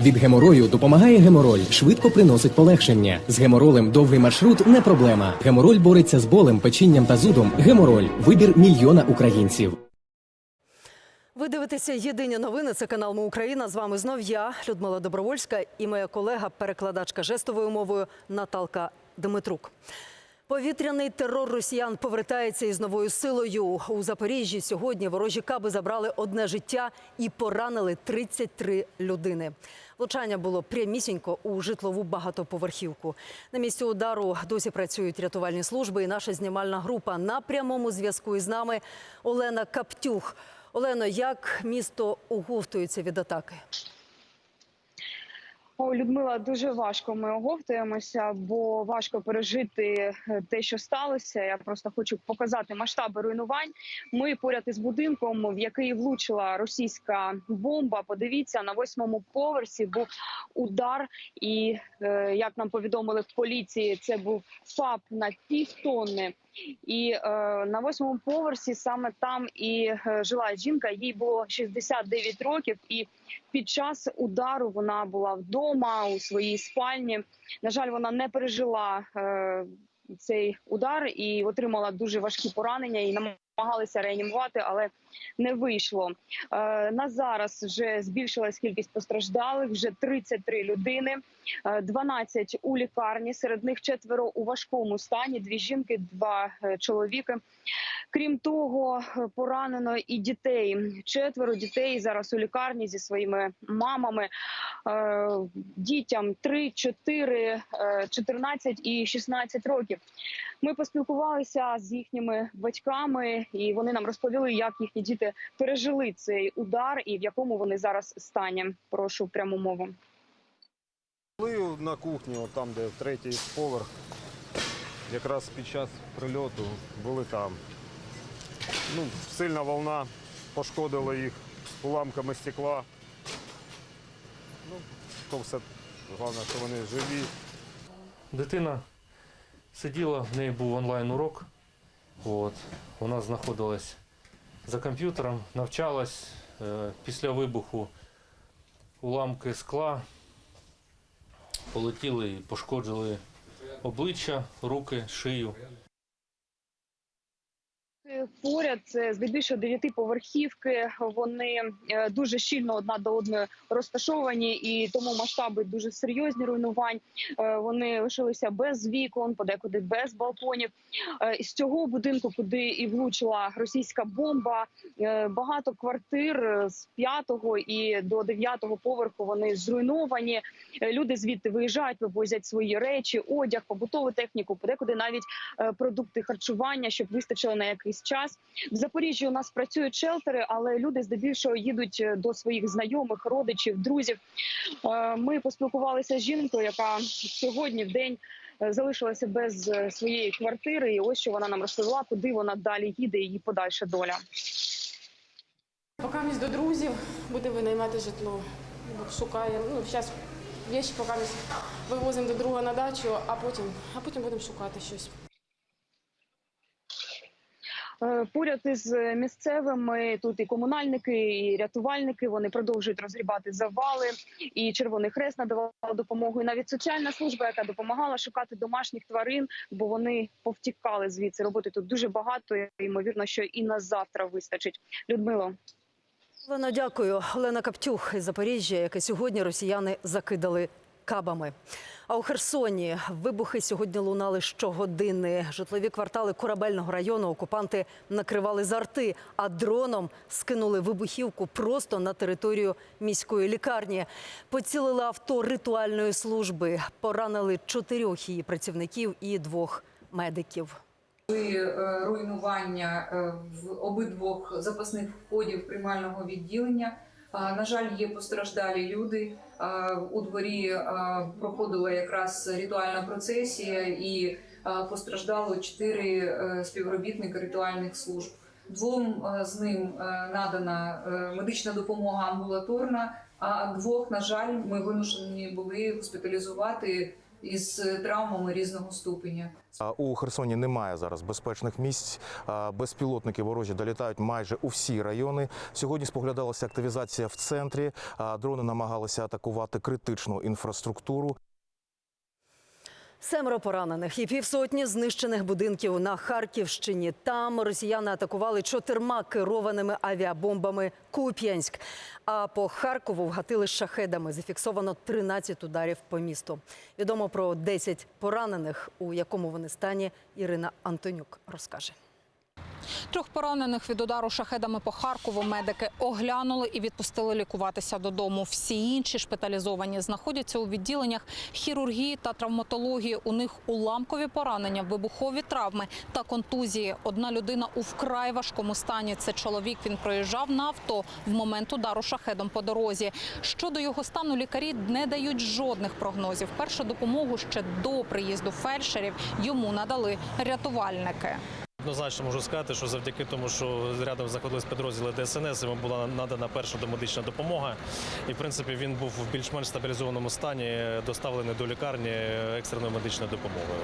Від геморою допомагає гемороль, швидко приносить полегшення. З геморолем довгий маршрут не проблема. Гемороль бореться з болем, печінням та зудом. Гемороль вибір мільйона українців. Ви дивитеся єдині новини. Це канал Ми Україна. З вами знов я, Людмила Добровольська, і моя колега, перекладачка жестовою мовою Наталка Дмитрук. Повітряний терор росіян повертається із новою силою. У Запоріжжі сьогодні ворожі каби забрали одне життя і поранили 33 людини. Влучання було прямісінько у житлову багатоповерхівку. На місці удару досі працюють рятувальні служби. І наша знімальна група на прямому зв'язку із нами Олена Каптюх. Олено, як місто оговтується від атаки? О, Людмила, дуже важко ми оговтуємося, бо важко пережити е, те, що сталося. Я просто хочу показати масштаби руйнувань. Ми поряд із будинком, в який влучила російська бомба. Подивіться, на восьмому поверсі був удар, і е, як нам повідомили в поліції, це був ФАП на півтонни. І е, на восьмому поверсі саме там і е, жила жінка. Їй було 69 років, і під час удару вона була вдома у своїй спальні. На жаль, вона не пережила е, цей удар і отримала дуже важкі поранення. І намагалися реанімувати, але не вийшло. Е, на зараз вже збільшилась кількість постраждалих. Вже 33 людини, е, 12 у лікарні. Серед них четверо у важкому стані. Дві жінки, два е, чоловіки. Крім того, е, поранено і дітей. Четверо дітей зараз у лікарні зі своїми мамами. Е, Дітям 3, 4, е, 14 і 16 років. Ми поспілкувалися з їхніми батьками, і вони нам розповіли, як їхні діти пережили цей удар і в якому вони зараз стані. Прошу пряму мову. Були на кухні, от там, де третій поверх, якраз під час прильоту були там. Ну, сильна волна пошкодила їх уламками стекла. Ну, то все, головне, що вони живі. Дитина сиділа, в неї був онлайн-урок. От. Вона знаходилась за комп'ютером, навчалась Е, після вибуху уламки скла полетіли і пошкоджили обличчя, руки, шию. Поряд здебільшого дев'ятиповерхівки. Вони е, дуже щільно одна до одної розташовані, і тому масштаби дуже серйозні руйнувань. Е, Вони лишилися без вікон, подекуди без балконів. Е, З цього будинку, куди і влучила російська бомба, багато квартир з п'ятого і до дев'ятого поверху вони зруйновані. Люди звідти виїжджають, вивозять свої речі, одяг, побутову техніку, подекуди навіть продукти харчування, щоб вистачило на якийсь час. В Запоріжжі у нас працюють шелтери, але люди здебільшого їдуть е, до своїх знайомих, родичів, друзів. Е, Ми поспілкувалися з жінкою, яка сьогодні в день е, залишилася без своєї квартири. І ось що вона нам розповіла, куди вона далі їде, її подальша доля. Поки до друзів буде винаймати житло. Шукаємо. Ну, зараз речі поки ми вивозимо до друга на дачу, а потім, а потім будемо шукати щось. Е, Поряд із місцевими тут і комунальники, і рятувальники вони продовжують розгрібати завали. І Червоний Хрест надавав допомогу. І навіть соціальна служба, яка допомагала шукати домашніх тварин, бо вони повтікали звідси. Роботи тут дуже багато. і, Ймовірно, що і на завтра вистачить. Людмило. Олена, дякую. Олена Каптюх із Запоріжжя, яке сьогодні росіяни закидали кабами. А у Херсоні вибухи сьогодні лунали щогодини. Житлові квартали корабельного району окупанти накривали з арти, а дроном скинули вибухівку просто на територію міської лікарні. Поцілили авто ритуальної служби, поранили чотирьох її працівників і двох медиків. Е, руйнування е, в обидвох запасних входів приймального відділення. На жаль, є постраждалі люди. У дворі проходила якраз ритуальна процесія, і постраждало чотири е, співробітника ритуальних служб. Двом е, з ним е, надана медична допомога амбулаторна. А двох, на жаль, ми вимушені були госпіталізувати із е, травмами різного ступеня. У Херсоні немає зараз безпечних місць. Безпілотники ворожі долітають майже у всі райони. Сьогодні споглядалася активізація в центрі. Дрони намагалися атакувати критичну інфраструктуру. Семеро поранених і півсотні знищених будинків на Харківщині. Там росіяни атакували чотирма керованими авіабомбами Куп'янськ. А по Харкову вгатили шахедами. Зафіксовано 13 ударів по місту. Відомо про 10 поранених, у якому вони стані. Ірина Антонюк розкаже. Трьох поранених від удару шахедами по Харкову медики оглянули і відпустили лікуватися додому. Всі інші шпиталізовані знаходяться у відділеннях хірургії та травматології. У них уламкові поранення, вибухові травми та контузії. Одна людина у вкрай важкому стані. Це чоловік. Він проїжджав на авто в момент удару шахедом по дорозі. Щодо його стану, лікарі не дають жодних прогнозів. Першу допомогу ще до приїзду фельдшерів йому надали рятувальники. Однозначно можу сказати, що завдяки тому, що рядом знаходились підрозділи ДСНС, йому була надана перша домедична допомога. І в принципі він був в більш-менш стабілізованому стані, доставлений до лікарні екстреною медичною допомогою.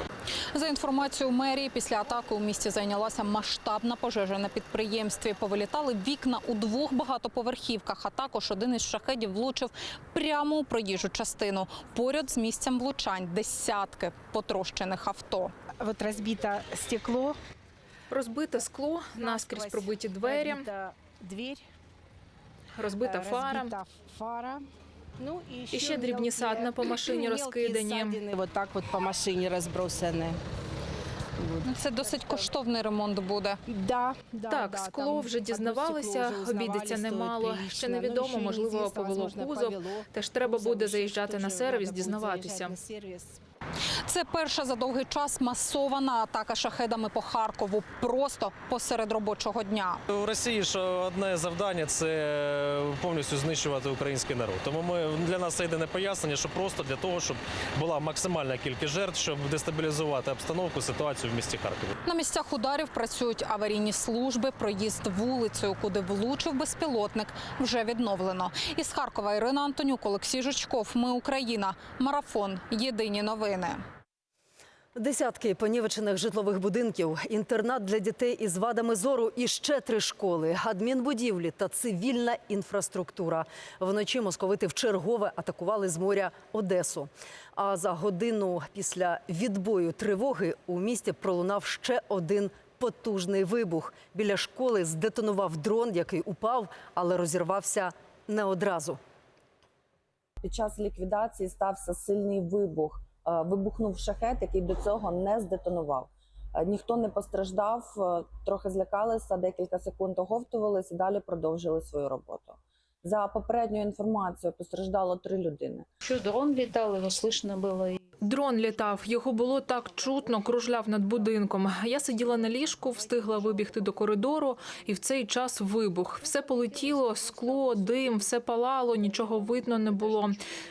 За інформацією мерії, після атаки у місті зайнялася масштабна пожежа на підприємстві. Повилітали вікна у двох багатоповерхівках, а також один із шахедів влучив прямо у проїжджу частину. Поряд з місцем влучань десятки потрощених авто. Вот разбито стекло, Розбите скло, наскрізь пробиті двері, розбита э, фара. Ну, І ще дрібні садна по машині розкидані. Вот так вот по машине разбросаны. Ну, Це досить коштовний ремонт буде. Да, да, Так, да, скло там вже дізнавалися, обійдеться немало. прилично. Ще Ну, невідомо, можливо, повело кузов. Теж треба буде заїжджати на сервіс, дізнаватися. Це перша за довгий час масована атака шахедами по Харкову просто посеред робочого дня. У Росії ж одне завдання це повністю знищувати український народ. Тому ми для нас це єдине пояснення, що просто для того, щоб була максимальна кількість жертв, щоб дестабілізувати обстановку, ситуацію в місті Харкові. На місцях ударів працюють аварійні служби. Проїзд вулицею, куди влучив безпілотник, вже відновлено. Із Харкова Ірина Антонюк, Олексій Жучков. Ми Україна. Марафон. Єдині новини. Десятки понівечених житлових будинків, інтернат для дітей із вадами зору і ще три школи, адмінбудівлі та цивільна інфраструктура. Вночі московити вчергове атакували з моря Одесу. А за годину після відбою тривоги у місті пролунав ще один потужний вибух. Біля школи здетонував дрон, який упав, але розірвався не одразу. Під час ліквідації стався сильний вибух. Е, Вибухнув шахет, який до цього не здетонував. Е, Ніхто не постраждав, е, трохи злякалися, декілька секунд оговтувалися і далі продовжили свою роботу. За попередньою інформацією постраждало три людини. Що дрон літав, його слышно було. Дрон літав, його було так чутно, кружляв над будинком. Я сиділа на ліжку, встигла вибігти до коридору, і в цей час вибух. Все полетіло, скло, дим, все палало, нічого видно не було.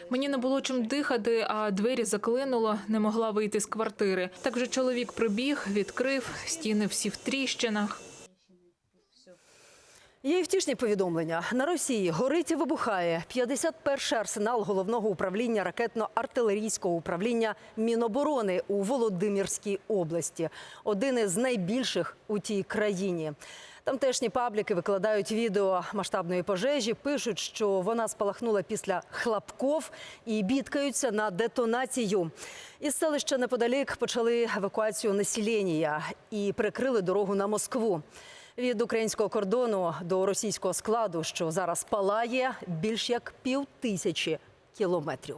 Мені не було чим дихати, а двері заклинуло, не могла вийти з квартири. Так вже чоловік прибіг, відкрив, стіни всі в тріщинах. Є й втішні повідомлення. На Росії горить і вибухає 51-й арсенал головного управління ракетно-артилерійського управління Міноборони у Володимирській області. Один із найбільших у тій країні. Тамтешні пабліки викладають відео масштабної пожежі, пишуть, що вона спалахнула після хлопков і бідкаються на детонацію. Із селища неподалік почали евакуацію населення і перекрили дорогу на Москву. Від українського кордону до російського складу, що зараз палає, більш як пів тисячі кілометрів.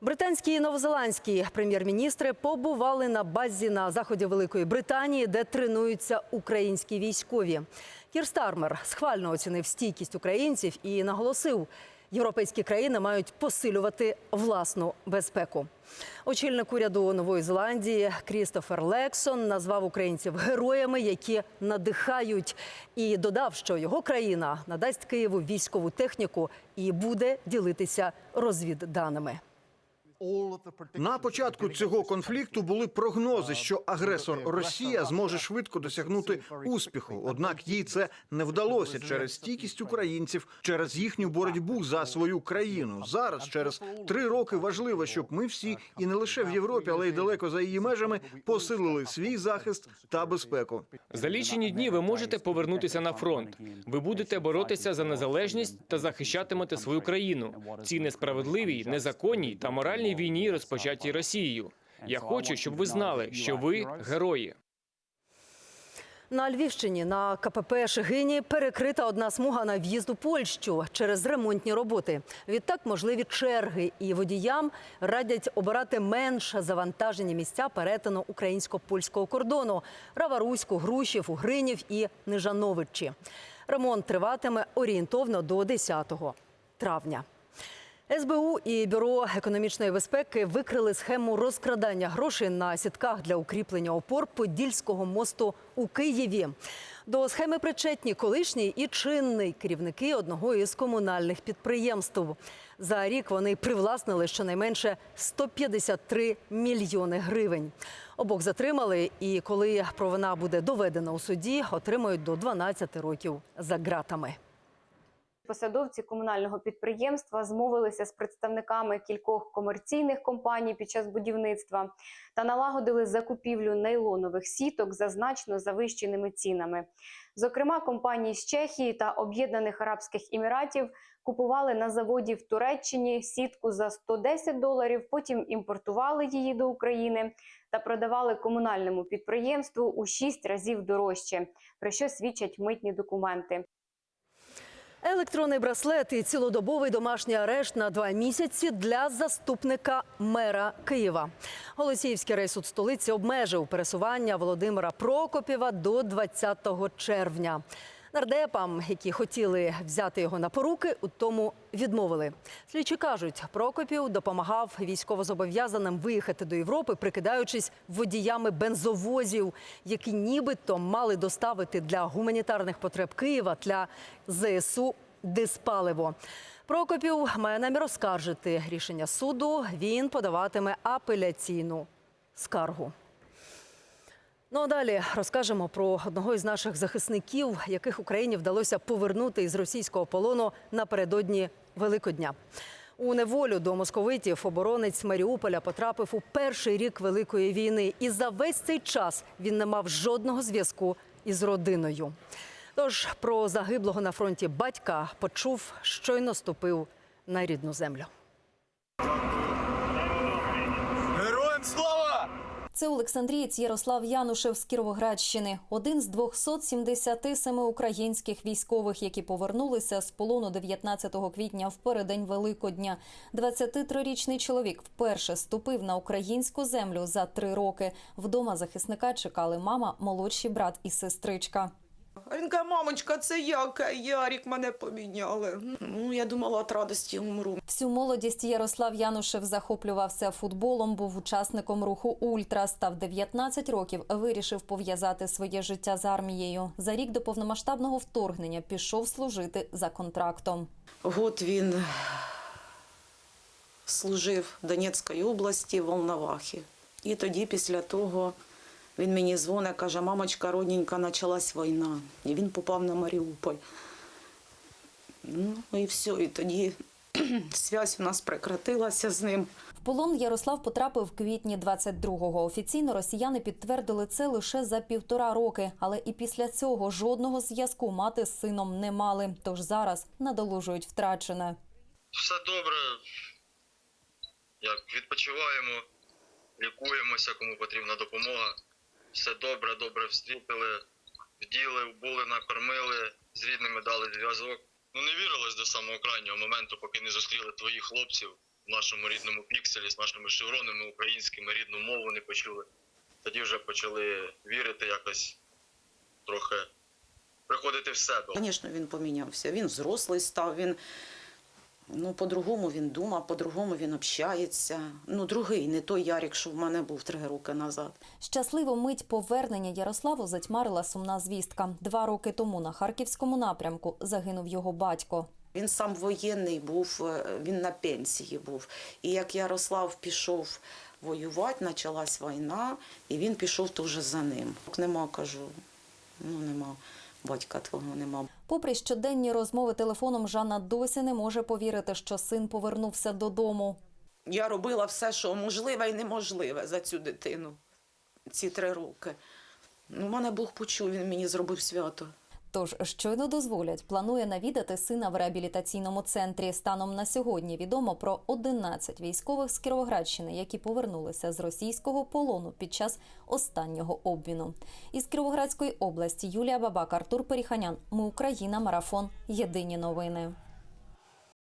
Британські і новозеландські прем'єр-міністри побували на базі на заході Великої Британії, де тренуються українські військові. Кір Стармер схвально оцінив стійкість українців і наголосив, європейські країни мають посилювати власну безпеку. Очільник уряду Нової Зеландії Крістофер Лексон назвав українців героями, які надихають, і додав, що його країна надасть Києву військову техніку і буде ділитися розвідданими. На початку цього конфлікту були прогнози, що агресор Росія зможе швидко досягнути успіху. Однак їй це не вдалося через стійкість українців, через їхню боротьбу за свою країну. Зараз, через три роки, важливо, щоб ми всі і не лише в Європі, але й далеко за її межами посилили свій захист та безпеку. За лічені дні ви можете повернутися на фронт. Ви будете боротися за незалежність та захищатимете свою країну в цій несправедливій, незаконній та моральній війні, розпочатій Росією. Я хочу, щоб ви знали, що ви герої. На Львівщині на КПП Шегині перекрита одна смуга на в'їзд у Польщу через ремонтні роботи. Відтак можливі черги, і водіям радять обирати менш завантажені місця перетину українсько-польського кордону Раваруську, Грушів, Угринів і Нижановичі. Ремонт триватиме орієнтовно до 10 травня. СБУ і бюро економічної безпеки викрили схему розкрадання грошей на сітках для укріплення опор Подільського мосту у Києві. До схеми причетні колишній і чинний керівники одного із комунальних підприємств. За рік вони привласнили щонайменше 153 мільйони гривень. Обох затримали, і коли провина буде доведена у суді, отримають до 12 років за ґратами. Посадовці комунального підприємства змовилися з представниками кількох комерційних компаній під час будівництва та налагодили закупівлю нейлонових сіток за значно завищеними цінами. Зокрема, компанії з Чехії та Об'єднаних Арабських Еміратів купували на заводі в Туреччині сітку за 110 доларів, потім імпортували її до України та продавали комунальному підприємству у 6 разів дорожче, про що свідчать митні документи. Електронний браслет і цілодобовий домашній арешт на два місяці для заступника мера Києва. Голосіївський рейсуд столиці обмежив пересування Володимира Прокопєва до 20 червня. Нардепам, які хотіли взяти його на поруки, у тому відмовили. Слідчі кажуть, Прокопів допомагав військовозобов'язаним виїхати до Європи, прикидаючись водіями бензовозів, які нібито мали доставити для гуманітарних потреб Києва для ЗСУ диспаливо. Прокопів має намір оскаржити рішення суду. Він подаватиме апеляційну скаргу. Ну а далі розкажемо про одного із наших захисників, яких Україні вдалося повернути із російського полону напередодні Великодня. У неволю до московитів оборонець Маріуполя потрапив у перший рік Великої війни, і за весь цей час він не мав жодного зв'язку із родиною. Тож про загиблого на фронті батька почув, щойно ступив на рідну землю. Це Олександрієць Ярослав Янушев з Кіровоградщини, один з 277 українських військових, які повернулися з полону 19 квітня в передень Великодня. 23-річний чоловік вперше ступив на українську землю за три роки. Вдома захисника чекали мама, молодший брат і сестричка. Він каже, мамочка, це я, Каже, Ярік, мене поміняли. Ну, я думала, від радості умру. Всю молодість Ярослав Янушев захоплювався футболом, був учасником руху Ультра. Став 19 років, вирішив пов'язати своє життя з армією. За рік до повномасштабного вторгнення пішов служити за контрактом. Год він служив в Донецькій області, в Волновахі. І тоді, після того, він мені дзвонить, каже, мамочка, родненька, почалась війна. І він попав на Маріуполь. Ну і все. І тоді зв'язь у нас прекратилася з ним. В полон Ярослав потрапив в квітні 22-го. Офіційно росіяни підтвердили це лише за півтора роки, але і після цього жодного зв'язку мати з сином не мали. Тож зараз надолужують втрачене. Все добре. Як відпочиваємо, лікуємося, кому потрібна допомога. Все добре, добре встрітили, вділи, були, накормили, з рідними дали зв'язок. Ну не вірилось до самого крайнього моменту, поки не зустріли твоїх хлопців в нашому рідному пікселі, з нашими шевронами українськими, рідну мову не почули. Тоді вже почали вірити якось трохи приходити в себе. Звісно, він помінявся. Він взрослий став, він ну, по-другому він думав, по-другому він общається. Ну, другий, не той Ярік, що в мене був три роки назад. Щасливу мить повернення Ярославу затьмарила сумна звістка. Два роки тому на харківському напрямку загинув його батько. Він сам воєнний був, е, він на пенсії був. І як Ярослав пішов воювати, почалась війна, і він пішов теж за ним. Нема, кажу, ну нема, батька твого нема. Попри щоденні розмови телефоном, Жанна досі не може повірити, що син повернувся додому. Я робила все, що можливе і неможливе за цю дитину ці три роки. Ну, мене Бог почув, він мені зробив свято. Тож щойно дозволять, планує навідати сина в реабілітаційному центрі. Станом на сьогодні відомо про 11 військових з Кіровоградщини, які повернулися з російського полону під час останнього обміну. Із Кіровоградської області Юлія Бабак, Артур Періханян. Ми Україна. Марафон. Єдині новини.